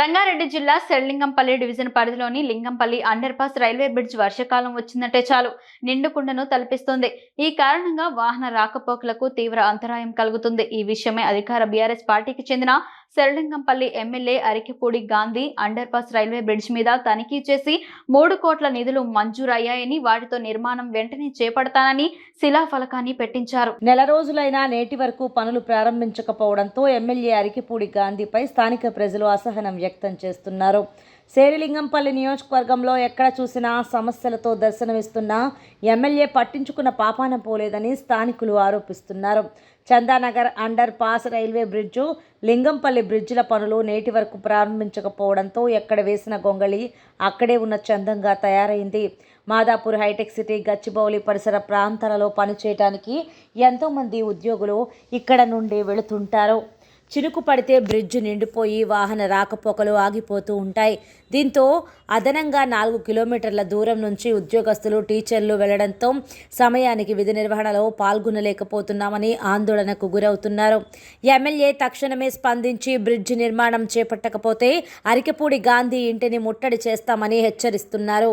రంగారెడ్డి జిల్లా శెర్లింగంపల్లి డివిజన్ పరిధిలోని Lingampally under pass railway bridge వర్షకాలం వచ్చిందంటే చాలు. నిండుకుండను తలపిస్తుంది. ఈ కారణంగా వాహన రాకపోకలకు తీవ్ర అంతరాయం కలుగుతుంది. ఈ విషయమై అధికార బీఆర్ఎస్ పార్టీకి చెందిన Serilingampally MLA Arikepudi Gandhi under pass railway bridge మీద తనిఖీ చేసి మూడు కోట్ల నిధులు మంజూరయ్యాయని వాటితో నిర్మాణం వెంటనే చేపడతానని శిలాఫలకాన్ని పెట్టించారు. నెల రోజులైనా నేటి వరకు పనులు ప్రారంభించకపోవడంతో ఎమ్మెల్యే అరికిపూడి గాంధీపై స్థానిక ప్రజలు అసహనం వ్యక్తం చేస్తున్నారు. శేరిలింగంపల్లి నియోజకవర్గంలో ఎక్కడ చూసినా సమస్యలతో దర్శనమిస్తున్నా ఎమ్మెల్యే పట్టించుకున్న పాపాన పోలేదని స్థానికులు ఆరోపిస్తున్నారు. Chandanagar under pass railway bridge Lingampally బ్రిడ్జిల పనులు నేటి వరకు ప్రారంభించకపోవడంతో ఎక్కడ వేసిన గొంగళి అక్కడే ఉన్న చందంగా తయారైంది. మాదాపూర్ హైటెక్ సిటీ గచ్చిబౌలి పరిసర ప్రాంతాలలో పనిచేయటానికి ఎంతోమంది ఉద్యోగులు ఇక్కడ నుండి వెళుతుంటారు. చినుకు పడితే బ్రిడ్జ్ నిండిపోయి వాహన రాకపోకలు ఆగిపోతూ ఉంటాయి. దీంతో అదనంగా నాలుగు కిలోమీటర్ల దూరం నుంచి ఉద్యోగస్తులు టీచర్లు వెళ్ళడంతో సమయానికి విధి నిర్వహణలో పాల్గొనలేకపోతున్నామని ఆందోళనకు గురవుతున్నారు. ఎమ్మెల్యే తక్షణమే స్పందించి బ్రిడ్జ్ నిర్మాణం చేపట్టకపోతే అరికపూడి గాంధీ ఇంటిని ముట్టడి చేస్తామని హెచ్చరిస్తున్నారు.